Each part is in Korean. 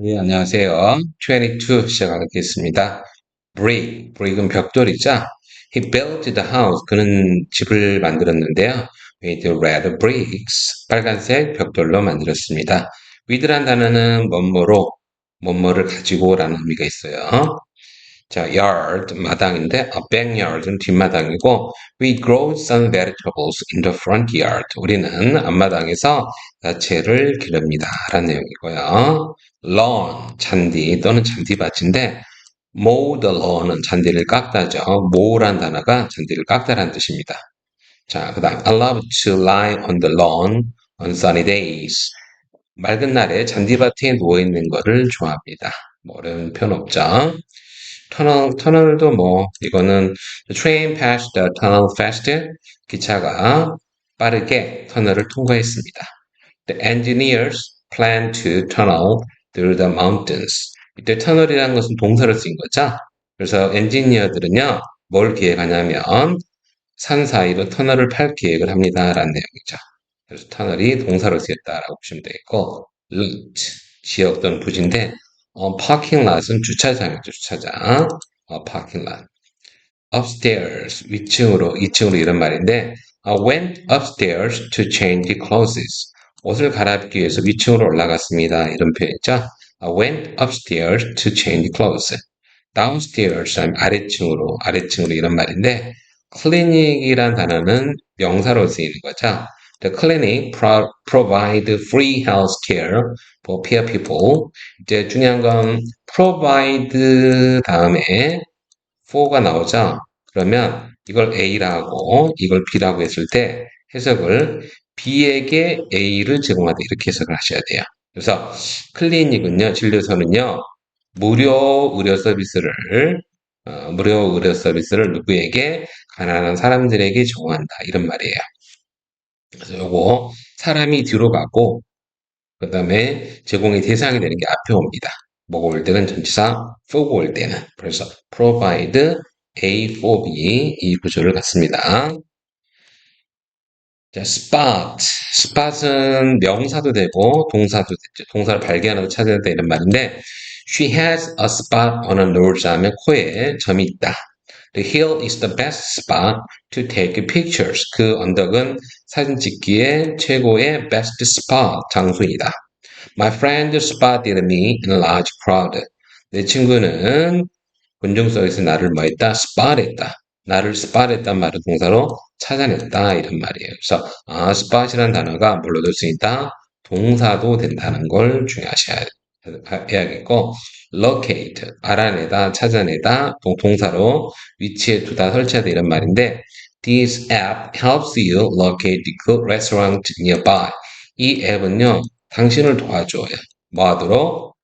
네, 안녕하세요. 22 시작하겠습니다. brick, brick은 벽돌이죠. He built the house. 그는 집을 만들었는데요. with red bricks. 빨간색 벽돌로 만들었습니다. with란 단어는 뭐뭐로, 뭐뭐를 가지고 라는 의미가 있어요. 자, yard, 마당인데, a backyard은 뒷마당이고, we grow some vegetables in the front yard. 우리는 앞마당에서 야채를 기릅니다. 라는 내용이고요. lawn, 잔디 또는 잔디밭인데, mow the lawn은 잔디를 깎다죠. mow란 단어가 잔디를 깎다라는 뜻입니다. 자, 그 다음, I love to lie on the lawn on sunny days. 맑은 날에 잔디밭에 누워 있는 거를 좋아합니다. 뭐 어려운 표현 없죠. 터널, 터널도 뭐, 이거는 the train passed the tunnel fast. 기차가 빠르게 터널을 통과했습니다. The engineers plan to tunnel through the mountains. 이때 터널이라는 것은 동사를 쓴 거죠. 그래서 엔지니어들은요, 뭘 계획하냐면 산 사이로 터널을 팔 계획을 합니다. 라는 내용이죠. 그래서 터널이 동사로 쓰였다라고 보시면 되겠고, lot, 지역 또는 부지인데, 어, parking lot은 주차장이죠, 주차장. 어, parking lot. upstairs, 위층으로, 2층으로 이런 말인데, I went upstairs to change clothes. 옷을 갈아입기 위해서 위층으로 올라갔습니다. 이런 표현이죠. I went upstairs to change clothes. downstairs, 아래층으로, 아래층으로 이런 말인데, clinic이란 단어는 명사로 쓰이는 거죠. The clinic pro, provide free health care for poor people. 이제 중요한 건 provide 다음에 for가 나오죠. 그러면 이걸 A라고 이걸 B라고 했을 때 해석을 B에게 A를 제공하다 이렇게 해석을 하셔야 돼요. 그래서 클리닉은요, 진료소는요, 무료 의료 서비스를 어, 무료 의료 서비스를 누구에게 가난한 사람들에게 제공한다 이런 말이에요. 그래서 요거 사람이 뒤로 가고 그 다음에 제공의 대상이 되는 게 앞에 옵니다. 뭐가 올 때는 전치사 for가 올 때는 그래서 provide A for B 이 구조를 갖습니다. 자, spot. spot은 명사도 되고 동사도 되죠. 동사를 발견하다 찾아낸다 이런 말인데 she has a spot on her nose 하면 코에 점이 있다. The hill is the best spot to take pictures. 그 언덕은 사진 찍기에 최고의 best spot 장소이다. My friend spotted me in a large crowd. 내 친구는 군중 속에서 나를 뭐 했다? spot했다. 나를 spot했단 말은 동사로 찾아냈다 이런 말이에요. 그래서 아, spot이라는 단어가 뭘로도 쓰인다? 동사도 된다는 걸 중요하셔야 해야겠고 locate 알아내다 찾아내다 동사로 위치에 두다 설치하다 이런 말인데 This app helps you locate the good restaurant nearby. 이 앱은요 당신을 도와줘요. 뭐 하도록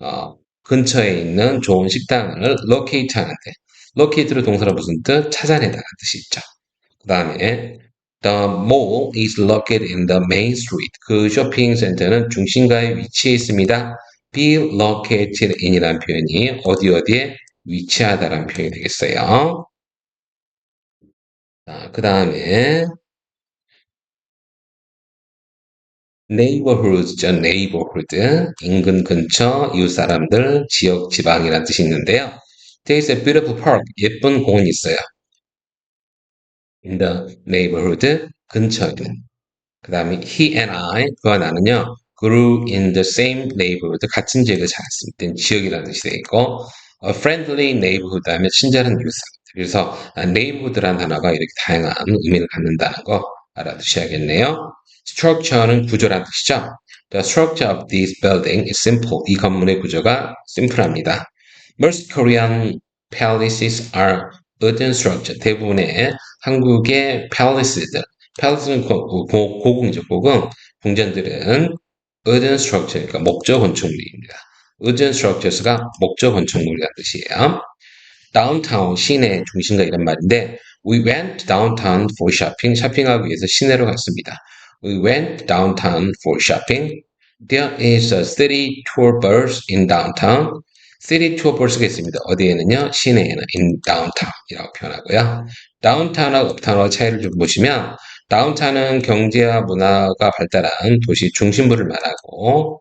어, 근처에 있는 좋은 식당을 locate 하는데 locate로 동사로 무슨 뜻? 찾아내다라는 뜻이 있죠. 그 다음에 The mall is located in the main street. 그 쇼핑 센터는 중심가에 위치해 있습니다. Be located in이라는 표현이 어디 어디에 위치하다라는 표현이 되겠어요. 그 다음에 neighborhoods죠. neighborhood. 인근 근처, 이웃 사람들, 지역, 지방이라는 뜻이 있는데요. There's a beautiful park. 예쁜 공원이 있어요. in the neighborhood. 근처에는. 그 다음에 he and I, 그와 나는요. Grew in the same neighborhood. 같은 지역에 자랐을 땐 지역이라는 뜻이 되겠고 a friendly neighborhood 하면 친절한 사람들. 그래서 neighborhood라는 단어가 이렇게 다양한 의미를 갖는다는 거 알아두셔야겠네요. structure는 구조라는 뜻이죠. The structure of this building is simple. 이 건물의 구조가 심플합니다. Most Korean palaces are wooden structure. 대부분의 한국의 palace들, palace는 고궁이죠. 고궁. 궁전들은 wooden structure, 그러니까 목조 건축물입니다. wooden structures가 목조 건축물이라는 뜻이에요. downtown, 시내 중심가 이런 말인데 we went downtown for shopping. 쇼핑하기 위해서 시내로 갔습니다. We went downtown for shopping. There is a city tour bus in downtown. city tour bus가 있습니다. 어디에는요? 시내에는 in downtown이라고 표현하고요. downtown하고 uptown하고 차이를 좀 보시면 다운타운은 경제와 문화가 발달한 도시 중심부를 말하고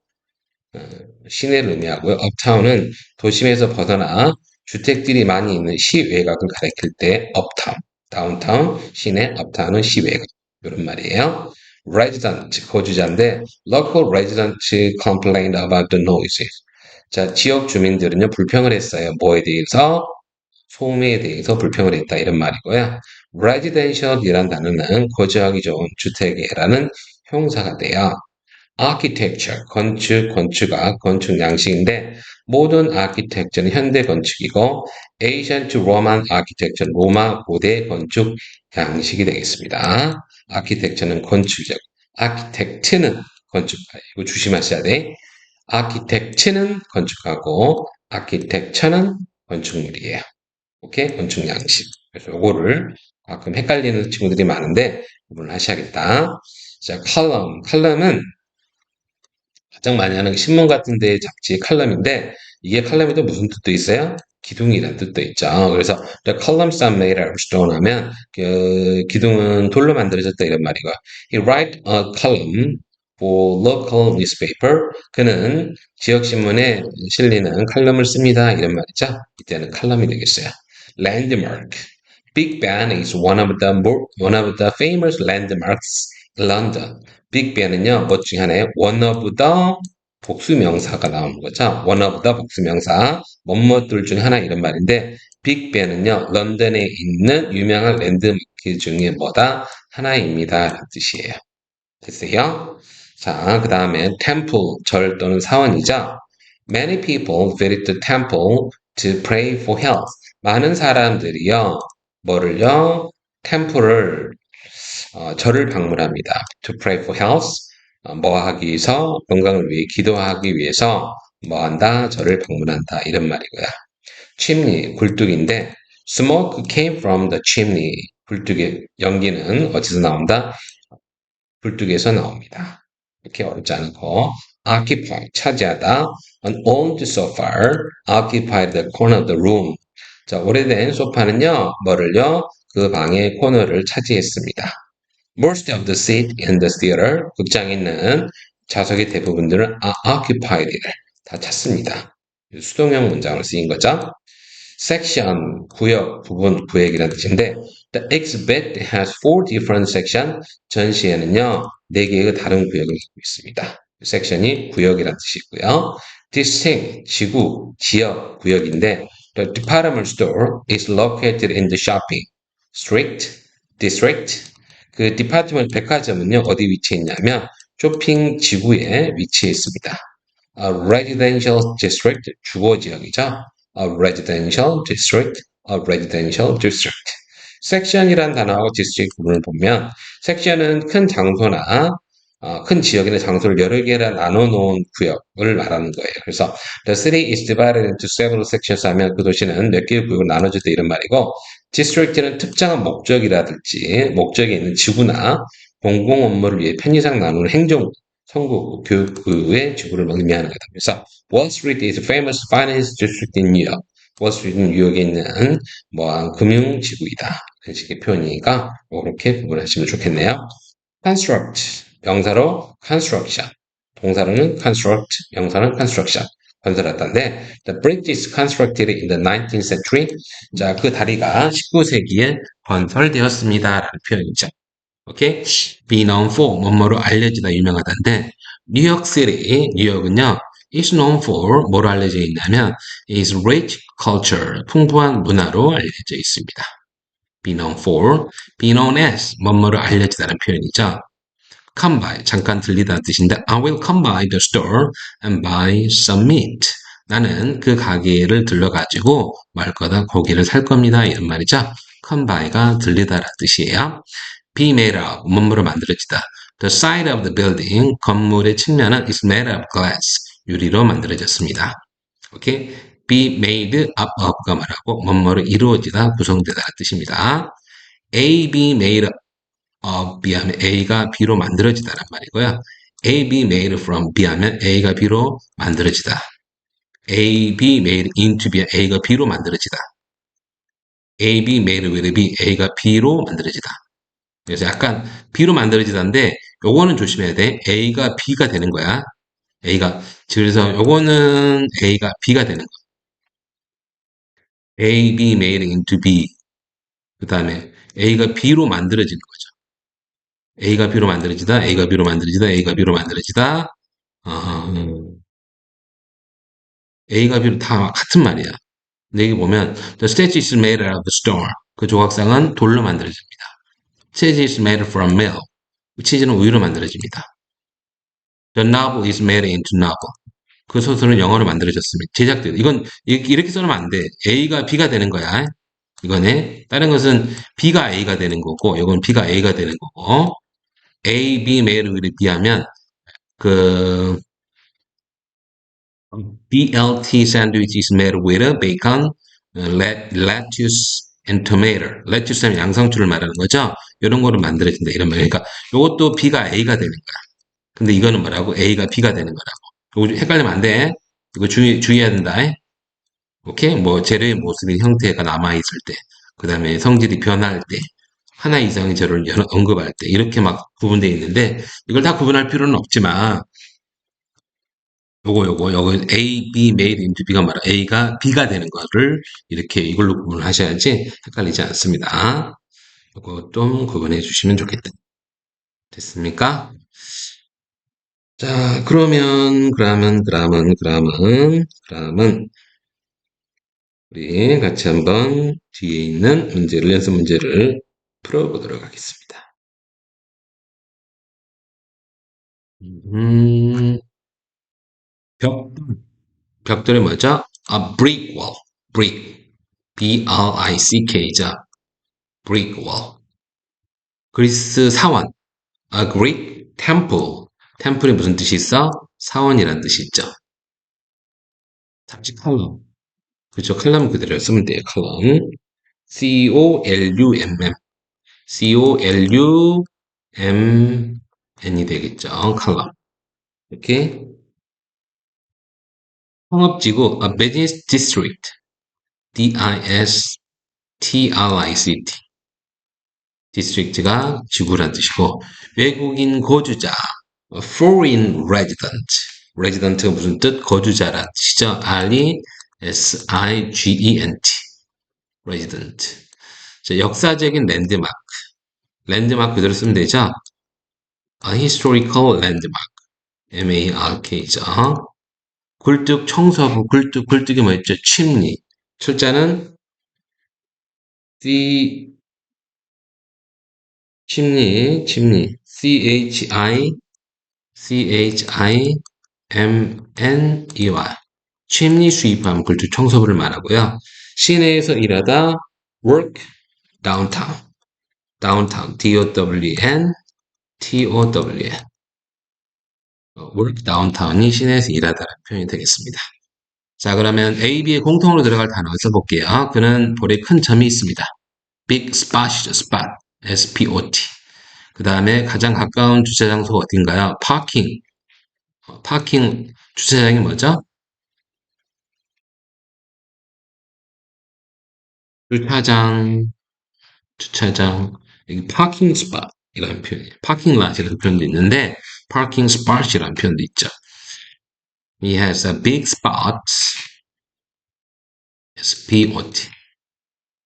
시내를 의미하고요. uptown은 도심에서 벗어나 주택들이 많이 있는 시외곽을 가리킬 때 uptown, downtown, 시내, uptown은 시외곽 이런 말이에요. resident 거주자인데 local residents complained about the noise. 자, 지역 주민들은요 불평을 했어요. 뭐에 대해서? 소음에 대해서 불평을 했다 이런 말이고요. Residential이란 단어는 거주하기 좋은 주택이라는 형사가 돼요. architecture, 건축, 건축학, 건축 양식인데 모든 architecture는 현대 건축이고 ancient Roman architecture, 로마 고대 건축 양식이 되겠습니다. architecture는 건축적, architect는 건축가. 이거 조심하셔야 돼. architect는 건축하고 architecture는 건축물이에요. 오케이? 건축 양식. 그래서 요거를 가끔 헷갈리는 친구들이 많은데 구분을 하셔야겠다. 자, 컬럼. 컬럼은 가장 많이 하는 신문 같은 데 잡지 칼럼인데 이게 칼럼에도 무슨 뜻도 있어요? 기둥이라는 뜻도 있죠. 그래서 the columns are made of stone 하면 그 기둥은 돌로 만들어졌다 이런 말이고 he write a column for local newspaper 그는 지역 신문에 실리는 칼럼을 씁니다 이런 말이죠. 이때는 칼럼이 되겠어요. landmark Big Ben is one of the more, one of the famous landmarks in London. 빅벤은요, 뭐 중에 하나에 one of the 복수명사가 나오는 거죠. one of the 복수명사, 뭐뭐들 중에 하나 이런 말인데, 빅 벤은요, 런던에 있는 유명한 랜드마크 중에 뭐다? 하나입니다. 라는 뜻이에요. 됐어요? 자, 그 다음에 temple, 절 또는 사원이죠. Many people visit the temple to pray for health. 많은 사람들이요, 뭐를요? 템플을 어, 절을 방문합니다. To pray for health. 어, 뭐 하기 위해서 건강을 위해 기도하기 위해서 뭐 한다? 절을 방문한다. 이런 말이고요. chimney 굴뚝인데 smoke came from the chimney. 굴뚝의 연기는 어디서 나온다? 굴뚝에서 나옵니다. 이렇게 어렵지 않고 occupy 차지하다. An old sofa occupied the corner of the room. 자, 오래된 소파는요, 뭐를요? 그 방의 코너를 차지했습니다. Most of the seat in the theater, 극장에 있는 좌석의 대부분들은 are occupied를 다 찼습니다. 수동형 문장으로 쓰인 거죠. section, 구역, 부분, 구역이라는 뜻인데 the exhibit has four different sections. 전시회는요, 네 개의 다른 구역을 갖고 있습니다. section이 구역이라는 뜻이고요. district, 지구, 지역, 구역인데 the department store is located in the shopping district, district. 그 디파트먼트 백화점은요, 어디 위치해 있냐면 쇼핑 지구에 위치해 있습니다. A residential district, 주거 지역이죠. A residential district, a residential district. 섹션이란 단어하고 district 구분을 보면 섹션은 큰 장소나 어, 큰 지역이나 장소를 여러 개로 나눠 놓은 구역을 말하는 거예요. 그래서 the city is divided into several sections 하면 그 도시는 몇 개의 구역으로 나눠졌다 이런 말이고 district는 특정한 목적이라든지 목적이 있는 지구나 공공 업무를 위해 편의상 나누는 행정 선구 교육의 지구를 의미하는 거다. 그래서 Wall Street is a famous finance district in New York. 월스트리트는 뉴욕에 있는 뭐 금융 지구이다. 그런 식의 표현이니까 그렇게 구분하시면 좋겠네요. construct 명사로 construction, 동사로는 construct, 명사는 construction. 건설했다는데 the bridge is constructed in the 19th century. 자, 그 다리가 19세기에 건설되었습니다. 라는 표현이죠. 오케이? be known for, 뭐뭐로 알려지다 유명하다는데 뉴욕시티, 뉴욕은요 is known for 뭐로 알려져 있냐면 is rich culture, 풍부한 문화로 알려져 있습니다. be known for, be known as, 뭐뭐로 알려지다는 표현이죠. Come by, 잠깐 들리다는 뜻인데 I will come by the store and buy some meat. 나는 그 가게를 들러가지고 말 거다 고기를 살 겁니다. 이런 말이죠. come by가 들리다라는 뜻이에요. be made of, 뭐뭐로 만들어지다. The side of the building, 건물의 측면은 is made of glass, 유리로 만들어졌습니다. 오케이? be made up of가 말하고 뭐뭐로 이루어지다, 구성되다는 뜻입니다. A, be made of B하면 A가 B로 만들어지다란 말이고요. A, B made from B 하면 A가 B로 만들어지다. A, B made into B, A가 B로 만들어지다. A, B made with B, A가 B로 만들어지다. 그래서 약간 B로 만들어지다인데 요거는 조심해야 돼. A가 B가 되는 거야. A가 그래서 요거는 A가 B가 되는 거. A, B made into B. 그 다음에 A가 B로 만들어지는 거죠. A가 B로 만들어지다, A가 B로 만들어지다, A가 B로 만들어지다. 어, A가 B로 다 같은 말이야. 근데 여기 보면 The statue is made out of stone. 그 조각상은 돌로 만들어집니다. Cheese is made from milk. 치즈는 우유로 만들어집니다. The novel is made into novel. 그 소설은 영어로 만들어졌습니다. 제작된 이건 이렇게 써놓으면 안 돼. A가 B가 되는 거야. 이거네. 다른 것은 B가 A가 되는 거고, 이건 B가 A가 되는 거고, A, B made를 비하면 그 BLT sandwich is made with bacon, lettuce, and tomato. lettuce는 양상추를 말하는 거죠. 이런 거를 만들어진다 이런 말이에요. 그러니까 이것도 B가 A가 되는 거야. 근데 이거는 뭐라고? A가 B가 되는 거라고. 이거 헷갈리면 안 돼. 이거 주의, 주의해야 된다. 오케이? 뭐 재료의 모습이 형태가 남아있을 때, 그 다음에 성질이 변할 때, 하나 이상의 재료를 언급할 때 이렇게 막 구분되어 있는데 이걸 다 구분할 필요는 없지만 요거 요거 요거 A, B made into B가 말아 A가 B가 되는 거를 이렇게 이걸로 구분하셔야지 헷갈리지 않습니다. 요거 좀 구분해 주시면 좋겠다. 됐습니까? 자, 그러면, 그러면, 그러면, 그러면, 그러면, 우리 같이 한번 뒤에 있는 문제를, 연습 문제를 풀어보도록 하겠습니다. 음, 벽, 벽돌이 뭐죠? A brick wall. brick. B-R-I-C-K죠. brick wall. 그리스 사원. A Greek temple. 템플이 무슨 뜻이 있어? 사원이라는 뜻이 있죠. 답지 컬럼. 그죠? 컬럼 그대로 쓰면 돼요. 컬럼. C-O-L-U-M-M. C-O-L-U-M-N이 되겠죠. 컬럼. 이렇게. 상업지구, a business district. D-I-S-T-R-I-C-T. district가 지구란 뜻이고, 외국인 거주자, foreign resident. resident가 무슨 뜻? 거주자란 뜻이죠. R-E-S-I-G-E-N-T. resident. 자, 역사적인 랜드마크. 랜드마크 그대로 쓰면 되죠. A historical landmark. M-A-R-K죠. 굴뚝 청소부 굴뚝 굴뚝이 뭐였죠? 침리. 철자는 C 침리 침리 C H I C H I M N E Y 침리 수입함 굴뚝 청소부를 말하고요. 시내에서 일하다 work downtown downtown D O W N T O W N work downtown이 시내에서 일하다라는 표현이 되겠습니다. 자, 그러면 A, B의 공통으로 들어갈 단어 써볼게요. 그는 볼에 큰 점이 있습니다. big spot이죠, spot. S-P-O-T. 그 다음에 가장 가까운 주차 장소가 어딘가요? 파킹. 파킹, 주차장이 뭐죠? 주차장, 주차장, 여기 파킹 스팟 이라는 표현이에요. 파킹 랏이라는 표현도 있는데 parking spot이라는 표현도 있죠. He has a big spot, S-P-O-T,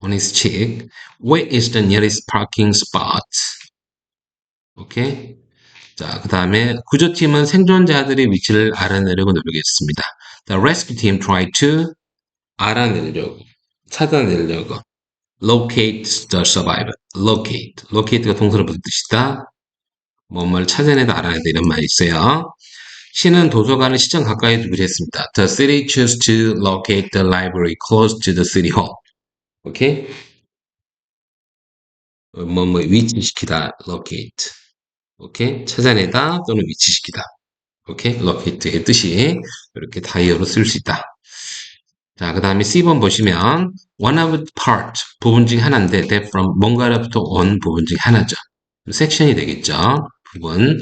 on his cheek. Where is the nearest parking spot? 오케이. 자, 그 다음에 구조팀은 생존자들의 위치를 알아내려고 노력했습니다. The rescue team tried to 알아내려고, 찾아내려고. Locate the survivor. locate. locate가 동사로 무슨 뜻이다? 뭐뭘 찾아내다 알아내다 이런 말이 있어요. 시는 도서관을 시장 가까이 두기로 했습니다. The city chose to locate the library close to the city hall. 오케이? 뭐, 뭐, 위치시키다, locate. 오케이? 찾아내다 또는 위치시키다. 오케이? locate의 뜻이 이렇게 다이어로 쓸 수 있다. 자, 그 다음에 C번 보시면 one of the part, 부분 중 하나인데 that from 뭔가로부터 온 부분 중 하나죠. 섹션이 되겠죠. 부분.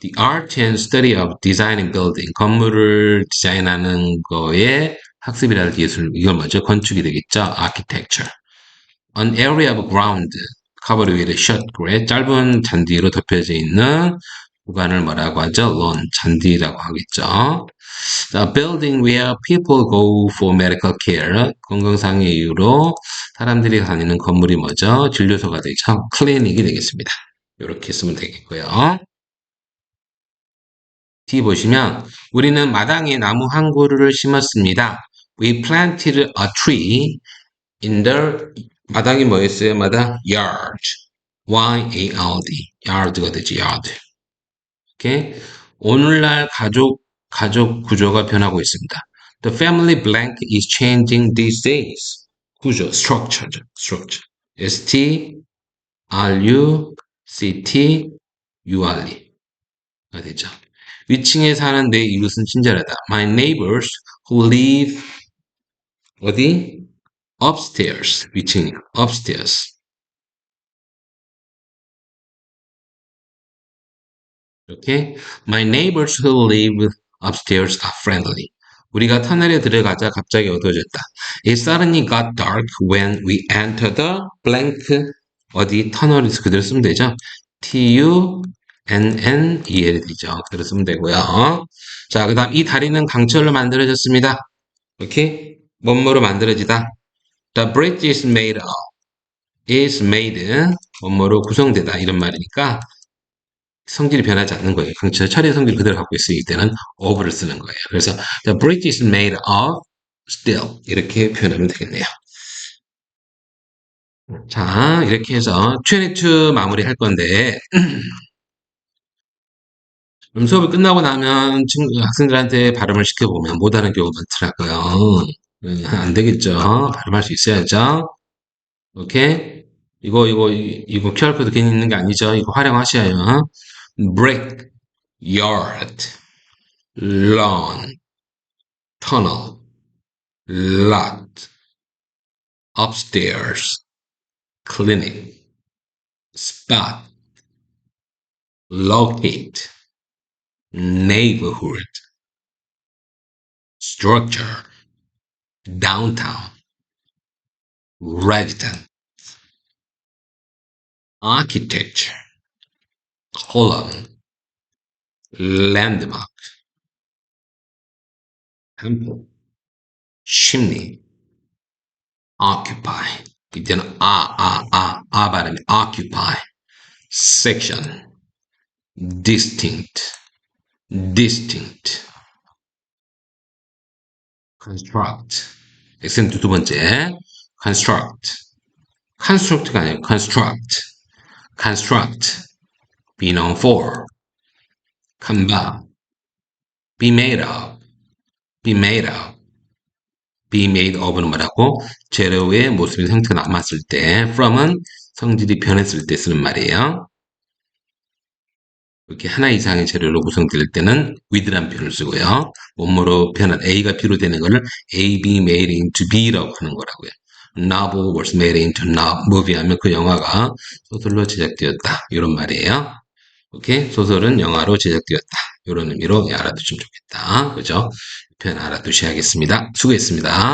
The art and study of designing building. 건물을 디자인하는 거에 학습이라는 예술. 이건 뭐죠? 건축이 되겠죠. architecture. An area of ground. covered with short gray. 짧은 잔디로 덮여져 있는 구간을 뭐라고 하죠? lawn, 잔디라고 하겠죠. 자, building where people go for medical care. 건강상의 이유로 사람들이 다니는 건물이 뭐죠? 진료소가 되죠. 클리닉이 되겠습니다. 이렇게 쓰면 되겠고요. D 보시면 우리는 마당에 나무 한 그루를 심었습니다. We planted a tree in the 마당이 뭐였어요? 마당 yard. Y-A-R-D. yard가 되지 yard. 오케이. 오늘날 가족 가족 구조가 변하고 있습니다. The family blank is changing these days. 구조, structure, structure. S T R U C T U R E가 되죠. 위층에 사는 내 이웃은 친절하다. My neighbors who live 어디? upstairs. 위층이요. upstairs. 이렇게 My neighbors who live upstairs are friendly. 우리가 터널에 들어가자 갑자기 어두워졌다. It suddenly got dark when we entered the blank 어디 터널에서 그대로 쓰면 되죠. T-U N-N-E-L 되죠. 그대로 쓰면 되고요. 자, 그 다음 이 다리는 강철로 만들어졌습니다. 오케이? 뭐뭐로 만들어지다. The bridge is made of is made 뭐뭐로 구성되다 이런 말이니까 성질이 변하지 않는 거예요. 강철 철의 성질을 그대로 갖고 있을 때는 of를 쓰는 거예요. 그래서 the bridge is made of steel 이렇게 표현하면 되겠네요. 자 이렇게 해서 22 마무리 할 건데 음, 수업이 끝나고 나면 친구, 학생들한테 발음을 시켜보면 못하는 경우가 많더라고요. 음, 안 되겠죠. 발음할 수 있어야죠. 오케이? 이거, 이거, 이거 QR코드 괜히 있는 게 아니죠. 이거 활용하셔요. Brick, yard, lawn, tunnel, lot, upstairs, clinic, spot, locate, neighborhood, structure, downtown, resident, architecture, column, landmark, temple, chimney, occupy. 이때는 아, 아, 아, 아 발음이 occupy, section, distinct, distinct, construct. 엑센트 두 번째, construct. construct가 아니에요. construct. construct. Be known for. combat. be made of. be made of. be made of는 뭐라고? 재료의 모습이 형태가 남았을 때, from은 성질이 변했을 때 쓰는 말이에요. 이렇게 하나 이상의 재료로 구성될 때는 with란 표현을 쓰고요. 원모로 변한 A가 B로 되는 것을 A, B made into B라고 하는 거라고요. novel was made into no, movie 하면 그 영화가 소설로 제작되었다. 이런 말이에요. 오케이? 소설은 영화로 제작되었다. 이런 의미로 알아두시면 좋겠다. 그죠? 표현 알아두셔야겠습니다. 수고했습니다.